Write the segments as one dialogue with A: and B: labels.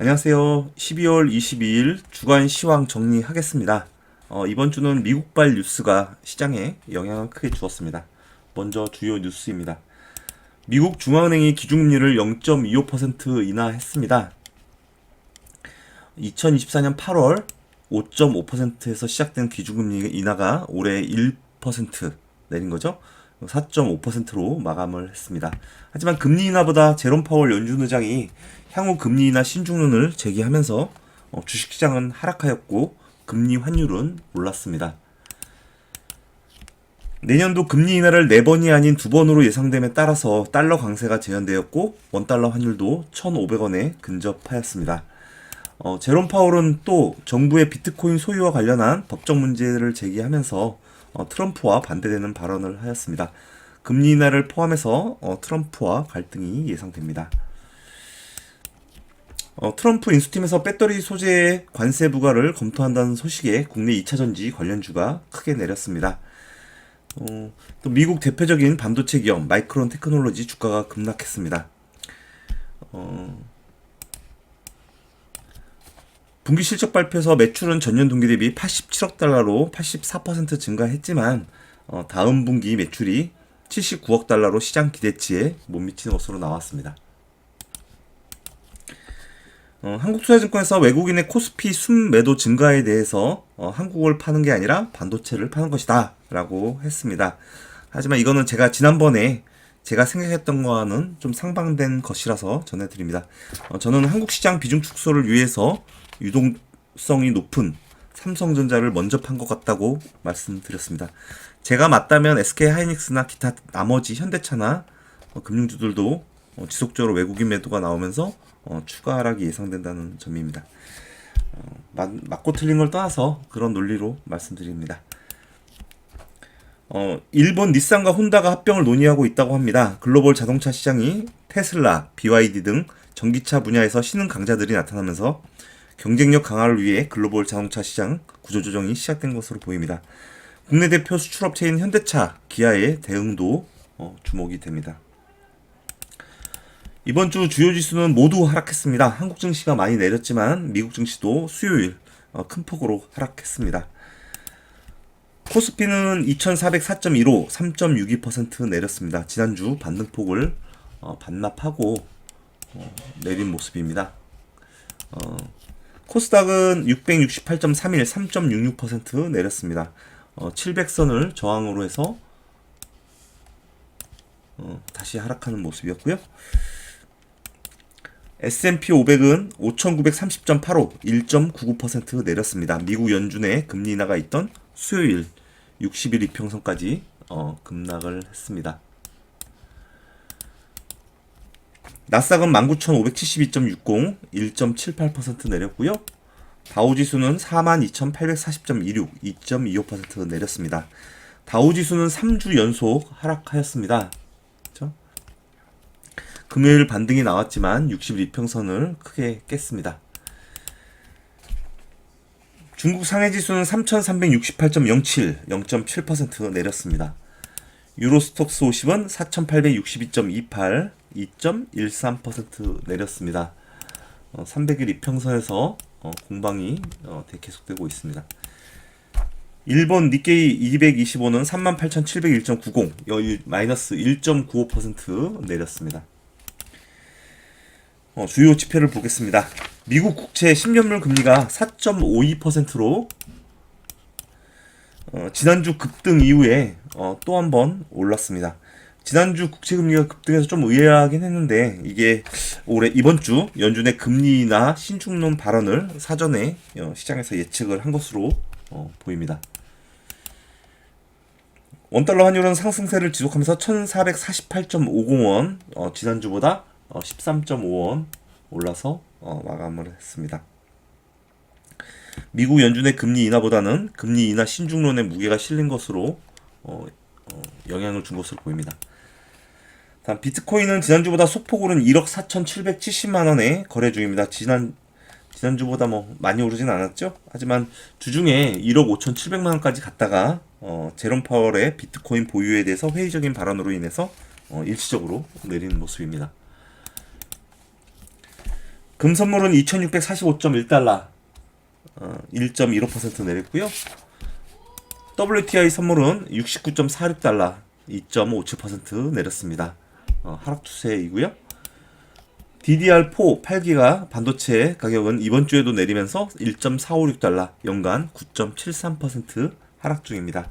A: 안녕하세요. 12월 22일 주간 시황 정리하겠습니다. 어, 이번 주는 미국발 뉴스가 시장에 영향을 크게 주었습니다. 먼저 주요 뉴스입니다. 미국 중앙은행이 기준금리를 0.25% 인하했습니다. 2024년 8월 5.5%에서 시작된 기준금리 인하가 올해 1% 내린 거죠. 4.5%로 마감을 했습니다. 하지만 금리 인하보다 제롬 파월 연준 의장이 향후 금리 인하 신중론을 제기하면서 어, 주식시장은 하락하였고 금리 환율은 올랐습니다. 내년도 금리 인하를 4번이 아닌 2번으로 예상됨에 따라서 달러 강세가 재현되었고 원달러 환율도 1,500원에 근접하였습니다. 어, 제롬 파월은 또 정부의 비트코인 소유와 관련한 법적 문제를 제기하면서 어, 트럼프와 반대되는 발언을 하였습니다. 금리 인하를 포함해서 어, 트럼프와 갈등이 예상됩니다. 어, 트럼프 인수팀에서 배터리 소재의 관세 부과를 검토한다는 소식에 국내 2차 전지 관련주가 크게 내렸습니다. 어, 또 미국 대표적인 반도체 기업 마이크론 테크놀로지 주가가 급락했습니다. 어, 분기 실적 발표에서 매출은 전년 동기 대비 87억 달러로 84% 증가했지만 어, 다음 분기 매출이 79억 달러로 시장 기대치에 못 미치는 것으로 나왔습니다. 어, 한국투자증권에서 외국인의 코스피 순매도 증가에 대해서 어, 한국을 파는 게 아니라 반도체를 파는 것이다 라고 했습니다. 하지만 이거는 제가 지난번에 제가 생각했던 거와는 좀 상반된 것이라서 전해드립니다. 어, 저는 한국 시장 비중 축소를 위해서 유동성이 높은 삼성전자를 먼저 판 것 같다고 말씀드렸습니다. 제가 맞다면 SK 하이닉스나 기타 나머지 현대차나 어, 금융주들도 어, 지속적으로 외국인 매도가 나오면서 어, 추가 하락이 예상된다는 점입니다. 어, 맞, 맞고 틀린 걸 떠나서 그런 논리로 말씀드립니다. 어, 일본 닛산과 혼다가 합병을 논의하고 있다고 합니다. 글로벌 자동차 시장이 테슬라, BYD 등 전기차 분야에서 신흥 강자들이 나타나면서 경쟁력 강화를 위해 글로벌 자동차 시장 구조조정이 시작된 것으로 보입니다. 국내 대표 수출업체인 현대차, 기아의 대응도 어, 주목이 됩니다. 이번 주 주요 지수는 모두 하락했습니다. 한국 증시가 많이 내렸지만 미국 증시도 수요일 어, 큰 폭으로 하락했습니다. 코스피는 2404.15, 3.62% 내렸습니다. 지난주 반등폭을 어, 반납하고 어, 내린 모습입니다. 어, 코스닥은 668.31, 3.66% 내렸습니다. 어, 700선을 저항으로 해서 어, 다시 하락하는 모습이었고요. S&P 500은 5,930.85, 1.99% 내렸습니다. 미국 연준의 금리 인하가 있던 수요일 60일 이평선까지 어, 급락을 했습니다. 나스닥은 19,572.60, 1.78% 내렸고요. 다우지수는 42,840.26, 2.25% 내렸습니다. 다우지수는 3주 연속 하락하였습니다. 그렇죠? 금요일 반등이 나왔지만 60일 이평선을 크게 깼습니다. 중국 상해 지수는 3,368.07, 0.7% 내렸습니다. 유로스톡스 50은 4,862.28, 2.13% 내렸습니다. 어, 300일 이평선에서 어, 공방이 어, 계속되고 있습니다. 일본 니케이 225는 38,701.90, 여유 마이너스 1.95% 내렸습니다. 어, 주요 지표를 보겠습니다. 미국 국채 10년물 금리가 4.52%로 어, 지난주 급등 이후에 어, 또 한 번 올랐습니다. 지난주 국채 금리가 급등해서 좀 의아하긴 했는데 이게 올해 이번 주 연준의 금리나 신중론 발언을 사전에 어, 시장에서 예측을 한 것으로 어, 보입니다. 원달러 환율은 상승세를 지속하면서 1448.50원 어, 지난주보다 어, 13.5원 올라서 어, 마감을 했습니다. 미국 연준의 금리 인하보다는 금리 인하 신중론의 무게가 실린 것으로 어, 어, 영향을 준 것으로 보입니다. 다음 비트코인은 지난주보다 소폭 오른 1억 4,770만 원에 거래 중입니다. 지난 지난주보다 뭐 많이 오르진 않았죠. 하지만 주중에 1억 5,700만 원까지 갔다가 어, 제롬 파월의 비트코인 보유에 대해서 회의적인 발언으로 인해서 어, 일시적으로 내리는 모습입니다. 금 선물은 2645.1달러. 어, 1.15% 내렸고요. WTI 선물은 69.46달러. 2.57% 내렸습니다. 어, 하락 추세이고요. DDR4 8기가 반도체 가격은 이번 주에도 내리면서 1.456달러, 연간 9.73% 하락 중입니다.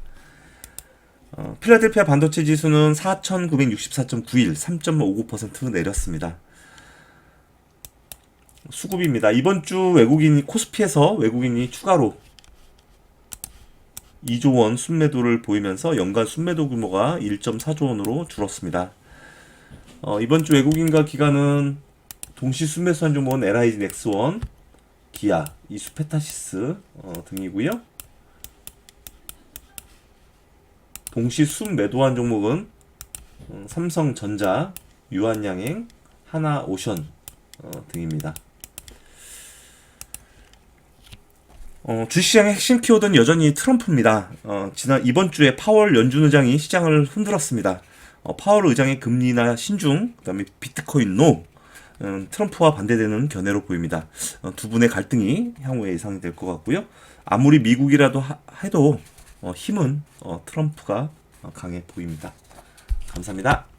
A: 어, 필라델피아 반도체 지수는 4,964.91, 3.59% 내렸습니다. 수급입니다. 이번 주 외국인 코스피에서 외국인이 추가로 2조 원 순매도를 보이면서 연간 순매도 규모가 1.4조 원으로 줄었습니다. 어, 이번 주 외국인과 기관은 동시 순매수 한 종목은 LIG 넥스원, 기아, 이수페타시스 어, 등이고요. 동시 순매도한 종목은 음, 삼성전자, 유한양행, 하나오션 어, 등입니다. 어, 주시장의 핵심 키워드는 여전히 트럼프입니다. 어, 지난 이번 주에 파월 연준 의장이 시장을 흔들었습니다. 어, 파월 의장의 금리 인하 신중, 그다음에 비트코인 노, 음, 트럼프와 반대되는 견해로 보입니다. 어, 두 분의 갈등이 향후에 예상이 될 것 같고요. 아무리 미국이라도 하, 해도 어, 힘은 어, 트럼프가 어, 강해 보입니다. 감사합니다.